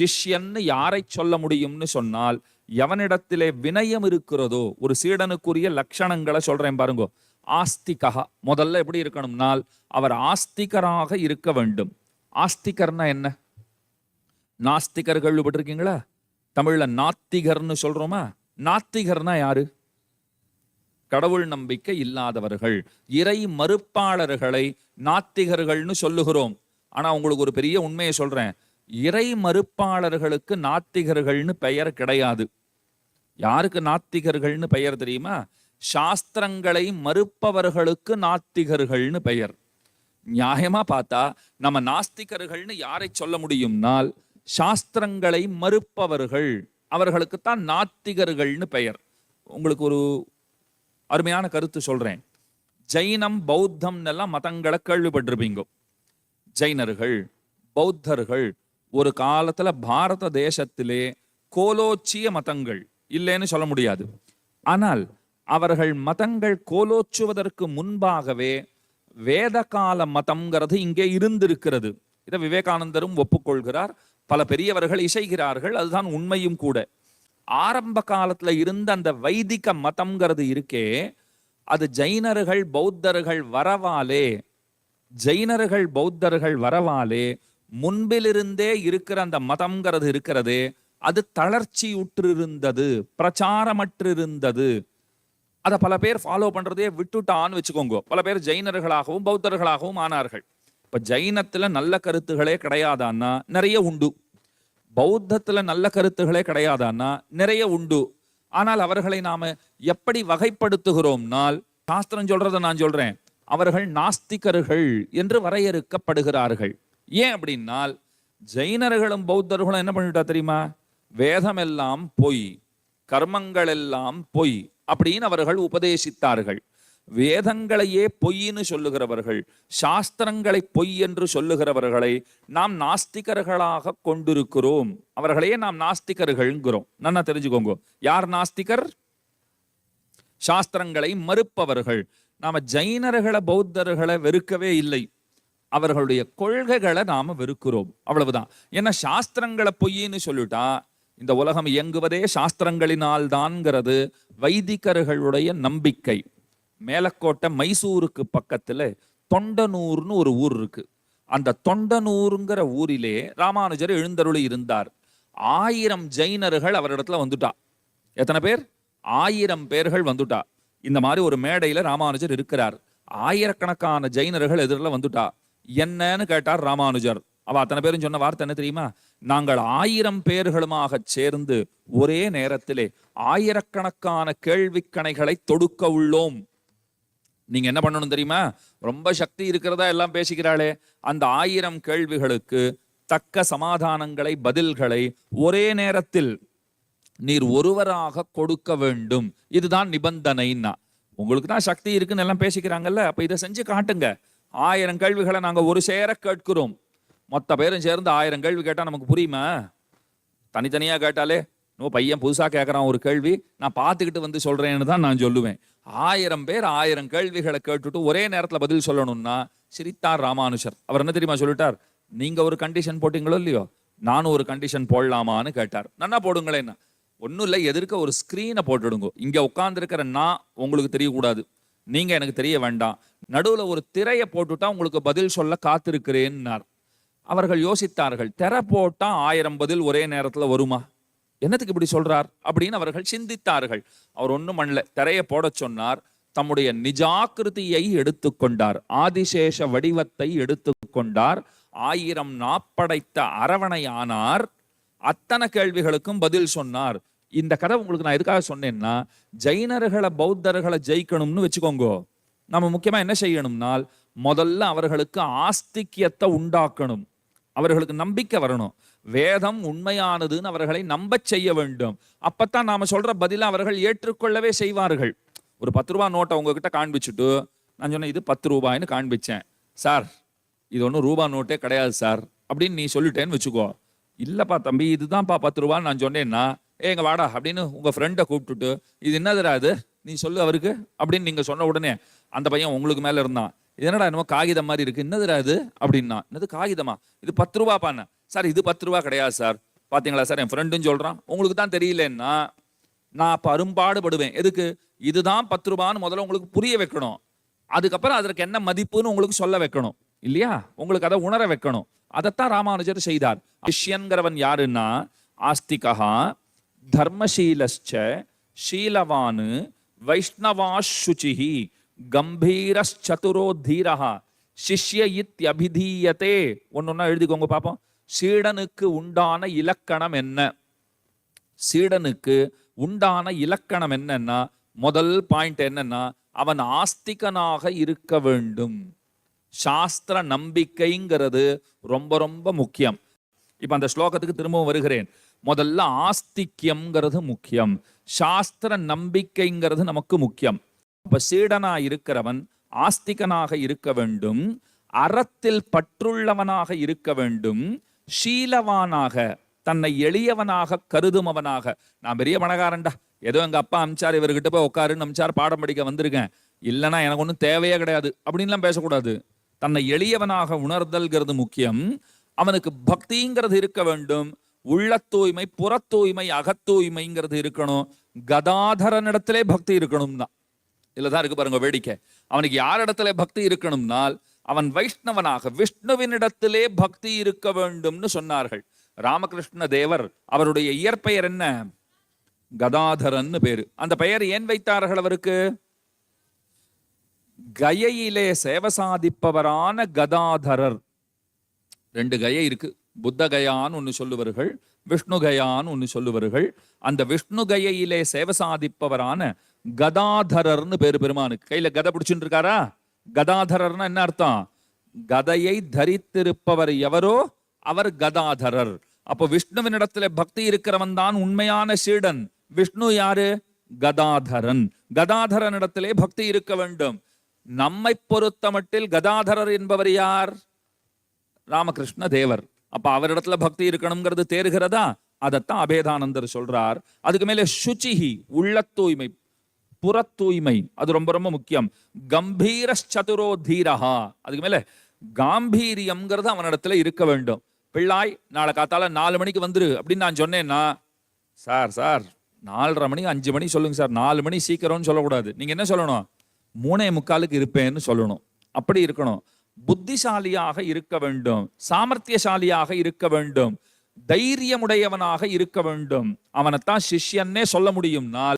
சிஷ்யன்னு யாரை சொல்ல முடியும்னு சொன்னால் எவனிடத்திலே வினயம் இருக்கிறதோ ஒரு சீடனுக்குரிய லட்சணங்களை சொல்றேன் பாருங்க. ஆஸ்திகா முதல்ல எப்படி இருக்கணும்னால் அவர் ஆஸ்திகராக இருக்க வேண்டும். ஆஸ்திகர்னா என்ன? நாஸ்திகர் கேள்விப்பட்டிருக்கீங்களா தமிழ்ல நாத்திகர்னு சொல்றோமா? நாத்திகர்னா யாரு? கடவுள் நம்பிக்கை இல்லாதவர்கள். இறை மறுப்பாளர்களை நாத்திகர்கள்னு சொல்லுகிறோம். ஆனா உங்களுக்கு ஒரு பெரிய உண்மையை சொல்றேன். இறை மறுப்பாளர்களுக்கு நாத்திகர்கள்னு பெயர் கிடையாது. யாருக்கு நாத்திகர்கள்னு பெயர் தெரியுமா? சாஸ்திரங்களை மறுப்பவர்களுக்கு நாத்திகர்கள்னு பெயர். நியாயமா பார்த்தா நம்ம நாஸ்திகர்கள்னு யாரை சொல்ல முடியும்னால் சாஸ்திரங்களை மறுப்பவர்கள் அவர்களுக்குத்தான் நாத்திகர்கள்னு பெயர். உங்களுக்கு ஒரு அருமையான கருத்து சொல்றேன். ஜைனம் பௌத்தம் எல்லாம் மதங்களை கேள்விப்பட்டிருப்பீங்க. ஜைனர்கள் பௌத்தர்கள் ஒரு காலத்துல பாரத தேசத்திலே கோலோச்சிய மதங்கள் இல்லைன்னு சொல்ல முடியாது. ஆனால் அவர்கள் மதங்கள் கோலோச்சுவதற்கு முன்பாகவே வேதகால மதம்ங்கிறது இங்கே இருந்திருக்கிறது. இதை விவேகானந்தரும் ஒப்புக்கொள்கிறார். பல பெரியவர்கள் இசைகிறார்கள். அதுதான் உண்மையும் கூட. ஆரம்ப காலத்துல இருந்த அந்த வைதிக மதம்ங்கிறது இருக்கே அது ஜைனர்கள் பௌத்தர்கள் வரவாலே ஜைனர்கள் பௌத்தர்கள் வரவாலே முன்பிலிருந்தே இருக்கிற அந்த மதம்ங்கிறது இருக்கிறது அது தளர்ச்சியுற்றிருந்தது பிரச்சாரமற்றிருந்தது. அதை பல பேர் ஃபாலோ பண்றதே விட்டுட்டான்னு வச்சுக்கோங்க. பல பேர் ஜெயினர்களாகவும் பௌத்தர்களாகவும் ஆனார்கள். இப்ப ஜைனத்தில் நல்ல கருத்துகளே கிடையாதான்னா நிறைய உண்டு. பௌத்தத்துல நல்ல கருத்துகளே கிடையாதான்னா நிறைய உண்டு. ஆனால் அவர்களை நாம எப்படி வகைப்படுத்துகிறோம்னால் சாஸ்திரம் சொல்றதை நான் சொல்றேன். அவர்கள் நாஸ்திகர்கள் என்று வரையறுக்கப்படுகிறார்கள். ஏன் அப்படின்னால் ஜெயினர்களும் பௌத்தர்களும் என்ன பண்ணிட்டா தெரியுமா? வேதம் எல்லாம் பொய் கர்மங்கள் எல்லாம் பொய் அப்படின்னு அவர்கள் உபதேசித்தார்கள். வேதங்களையே பொய்ன்னு சொல்லுகிறவர்கள் சாஸ்திரங்களை பொய் என்று சொல்லுகிறவர்களை நாம் நாஸ்திகர்களாக கொண்டிருக்கிறோம். அவர்களையே நாம் நாஸ்திகர்கள்ங்கிறோம். நல்லா தெரிஞ்சுக்கோங்க. யார் நாஸ்திகர்? சாஸ்திரங்களை மறுப்பவர்கள். நாம ஜைனர்களை பௌத்தர்களை வெறுக்கவே இல்லை. அவர்களுடைய கொள்கைகளை நாம வெறுக்கிறோம். அவ்வளவுதான். ஏன்னா சாஸ்திரங்களை பொய்ன்னு சொல்லிட்டா இந்த உலகம் இயங்குவதே சாஸ்திரங்களினால் தான்ங்கிறது வைதிகர்களுடைய நம்பிக்கை. மேலக்கோட்டை மைசூருக்கு பக்கத்தில் தொண்டனூர்னு ஒரு ஊர் இருக்கு. அந்த தொண்டனூருங்கிற ஊரிலே ராமானுஜர் எழுந்தருளி இருந்தார். ஆயிரம் ஜெயினர்கள் அவரிடத்துல வந்துட்டா. எத்தனை பேர்? ஆயிரம் பேர்கள் வந்துட்டா. இந்த மாதிரி ஒரு மேடையில் ராமானுஜர் இருக்கிறார். ஆயிரக்கணக்கான ஜெயினர்கள் எதிரில் வந்துட்டா. என்னன்னு கேட்டார் ராமானுஜர். அவ அத்தனை பேரும் சொன்ன வார்த்தை என்ன தெரியுமா? நாங்கள் ஆயிரம் பேர்களுமாக சேர்ந்து ஒரே நேரத்திலே ஆயிரக்கணக்கான கேள்விக்கணைகளை தொடுக்க உள்ளோம். நீங்க என்ன பண்ணணும் தெரியுமா? ரொம்ப சக்தி இருக்கிறதா எல்லாம் பேசிக்கிறாளே. அந்த ஆயிரம் கேள்விகளுக்கு தக்க சமாதானங்களை பதில்களை ஒரே நேரத்தில் நீர் ஒருவராக கொடுக்க வேண்டும். இதுதான் நிபந்தனைன்னா. உங்களுக்கு தான் சக்தி இருக்குன்னு எல்லாம் பேசிக்கிறாங்கல்ல. அப்ப இதை செஞ்சு காட்டுங்க. ஆயிரம் கேள்விகளை நாங்கள் ஒரு சேர கேட்கிறோம். மொத்த பேரும் சேர்ந்து ஆயிரம் கேள்வி கேட்டால் நமக்கு புரியுமா? தனித்தனியாக கேட்டாலே நோ பையன் புதுசாக கேட்குறான் ஒரு கேள்வி. நான் பார்த்துக்கிட்டு வந்து சொல்கிறேன்னு தான் நான் சொல்லுவேன். ஆயிரம் பேர் ஆயிரம் கேள்விகளை கேட்டுட்டு ஒரே நேரத்தில் பதில் சொல்லணும்னா சிரித்தார் ராமானுஷர் அவர் என்ன தெரியுமா சொல்லிட்டார்? நீங்கள் ஒரு கண்டிஷன் போட்டிங்களோ இல்லையோ? நானும் ஒரு கண்டிஷன் போடலாமான்னு கேட்டார். நன்னா போடுங்களேன்னா. ஒன்றும் இல்லை எதிர்க்க ஒரு ஸ்க்ரீனை போட்டுடுங்க. இங்கே உட்காந்துருக்கிற நான் உங்களுக்கு தெரியக்கூடாது. நீங்க எனக்கு தெரிய வேண்டாம். நடுவுல ஒரு திரையை போட்டுட்டா உங்களுக்கு பதில் சொல்ல காத்திருக்கிறேன்னார். அவர்கள் யோசித்தார்கள் திரை போட்டா ஆயிரம் பதில் ஒரே நேரத்துல வருமா? என்னத்துக்கு இப்படி சொல்றார்? அப்படின்னு அவர்கள் சிந்தித்தார்கள். அவர் ஒண்ணும் பண்ணல திரையை போடச் சொன்னார். தம்முடைய நிஜாக்கிருதியை எடுத்துக்கொண்டார் ஆதிசேஷ வடிவத்தை எடுத்துக்கொண்டார் ஆயிரம் நாப்படைத்த அரவணையானார். அத்தனை கேள்விகளுக்கும் பதில் சொன்னார். இந்த கதை உங்களுக்கு நான் எதுக்காக சொன்னேன்னா ஜைனர்களை பௌத்தர்களை ஜெயிக்கணும்னு வச்சுக்கோங்க. நம்ம முக்கியமாக என்ன செய்யணும்னால் முதல்ல அவர்களுக்கு ஆஸ்திக்கியத்தை உண்டாக்கணும். அவர்களுக்கு நம்பிக்கை வரணும். வேதம் உண்மையானதுன்னு அவர்களை நம்பச் செய்ய வேண்டும். அப்பத்தான் நாம சொல்ற பதில அவர்கள் ஏற்றுக்கொள்ளவே செய்வார்கள். ஒரு பத்து ரூபா நோட்டை உங்ககிட்ட காண்பிச்சுட்டு நான் சொன்னேன் இது பத்து ரூபாய்னு காண்பிச்சேன். சார் இது ஒன்றும் ரூபா நோட்டே கிடையாது சார். அப்படின்னு நீ சொல்லிட்டேன்னு வச்சுக்கோ. இல்லைப்பா தம்பி இதுதான்ப்பா பத்து ரூபான்னு நான் சொன்னேன்னா ஏ எங்க வாடா அப்படின்னு உங்க ஃப்ரெண்டை கூப்பிட்டுட்டு இது என்னதுடா அது நீ சொல்லு அவருக்கு அப்படின்னு நீங்க சொன்ன உடனே அந்த பையன் உங்களுக்கு மேல இருந்தான். இது என்னடா என்னமோ காகிதம் மாதிரி இருக்கு என்னதுடா அது அப்படின்னா என்னது காகிதமா? இது பத்து ரூபாப்பாண்ண சார் இது பத்து ரூபா கிடையாது சார். பாத்தீங்களா சார்? என் ஃப்ரெண்டுன்னு சொல்றான். உங்களுக்கு தான் தெரியலன்னா நான் அப்ப அரும்பாடுபடுவேன். எதுக்கு? இதுதான் பத்து ரூபான்னு முதல்ல உங்களுக்கு புரிய வைக்கணும். அதுக்கப்புறம் அதற்கு என்ன மதிப்புன்னு உங்களுக்கு சொல்ல வைக்கணும். இல்லையா? உங்களுக்கு அதை உணர வைக்கணும். அதைத்தான் ராமானுஜர் செய்தார். சிஷ்யன்கிறவன் யாருன்னா ஆஸ்திகா தர்மசீலச்ச ஷீலவானு வைஷ்ணவாசுச்சிஹி கம்பீரச்சதுரோத்தீரஹா சிஷ்ய இத்யபிதீயத்தே ஒன்னொன்னா எழுதிக்கோங்க பார்ப்போம் சீடனுக்கு உண்டான இலக்கணம் என்ன? சீடனுக்கு உண்டான இலக்கணம் என்னன்னா முதல் பாயிண்ட் என்னன்னா அவன் ஆஸ்திகனாக இருக்க வேண்டும். சாஸ்திர நம்பிக்கைங்கிறது ரொம்ப ரொம்ப முக்கியம். இப்ப அந்த ஸ்லோகத்துக்கு திரும்பவும் வருகிறேன். முதல்ல ஆஸ்திக்யம்ங்கிறது முக்கியம். சாஸ்திர நம்பிக்கைங்கிறது நமக்கு முக்கியம். அப்ப சீடனா இருக்கிறவன் ஆஸ்திகனாக இருக்க வேண்டும். அறத்தில் பற்றுள்ளவனாக இருக்க வேண்டும். ஷீலவானாக தன்னை எளியவனாக கருதுமவனாக. நான் பெரிய பணக்காரன்டா. ஏதோ எங்க அப்பா அமிச்சார் இவர்கிட்ட போய் உட்காருன்னு அமிச்சார் பாடம் படிக்க வந்திருக்கேன். இல்லைன்னா எனக்கு ஒன்றும் தேவையே கிடையாது. அப்படின்லாம் பேசக்கூடாது. தன்னை எளியவனாக உணர்தல்கிறது முக்கியம். அவனுக்கு பக்திங்கிறது இருக்க வேண்டும். உள்ள தூய்மை புற தூய்மை அகத்தூய்மைங்கிறது இருக்கணும். கதாதரனிடத்திலே பக்தி இருக்கணும் தான் இதுலதான் இருக்கு பாருங்க வேடிக்கை. அவனுக்கு யாரிடத்துல பக்தி இருக்கணும்னால் அவன் வைஷ்ணவனாக விஷ்ணுவினிடத்திலே பக்தி இருக்க வேண்டும்னு சொன்னார்கள். ராமகிருஷ்ண தேவர் அவருடைய இயற்பெயர் என்ன? கதாதரன்னு பேரு. அந்த பெயர் ஏன் வைத்தார்கள் அவருக்கு? கயையிலே சேவை சாதிப்பவரான கதாதரர். ரெண்டு கயை இருக்கு. புத்தகயான்னு ஒன்று சொல்லுவார்கள் விஷ்ணுகயான்னு ஒன்று சொல்லுவார்கள். அந்த விஷ்ணுகையிலே சேவை சாதிப்பவரான கதாதரர்னு பேரு பெருமானுக்கு. கையில கதை பிடிச்சுட்டு இருக்காரா கதாதரர்னா என்ன அர்த்தம்? கதையை தரித்திருப்பவர் எவரோ அவர் கதாதரர். அப்போ விஷ்ணுவினிடத்துல பக்தி இருக்கிறவன் தான் உண்மையான சீடன். விஷ்ணு யாரு? கதாதரன். கதாதரனிடத்திலே பக்தி இருக்க வேண்டும். நம்மை பொறுத்த மட்டில் கதாதரர் என்பவர் யார்? ராமகிருஷ்ண தேவர். அப்ப அவரிடத்துல பக்தி இருக்கணுங்கிறது தேறுகிறதா? அதைத்தான் அபேதானந்தர் சொல்றார். அதுக்கு மேலே சுச்சிஹி உள்ள தூய்மை புற தூய்மை அது ரொம்ப ரொம்ப முக்கியம். கம்பீர சதுரோ தீரஹா. அதுக்கு மேலே காம்பீரியம்ங்கிறது அவனிடத்துல இருக்க வேண்டும். பிள்ளாய் நாளை காத்தால நாலு மணிக்கு வந்துரு அப்படின்னு நான் சொன்னேன்னா சார் சார் நாலரை மணி அஞ்சு மணி சொல்லுங்க சார். நாலு மணி சீக்கிரம்னு சொல்லக்கூடாது. நீங்க என்ன சொல்லணும்? மூணே முக்காலுக்கு இருப்பேன்னு சொல்லணும். அப்படி இருக்கணும். புத்திசாலியாக இருக்க வேண்டும் சாமர்த்தியசாலியாக இருக்க வேண்டும் தைரியமுடையவனாக இருக்க வேண்டும். அவனைத்தான் சிஷ்யன்னே சொல்ல முடியும்னால்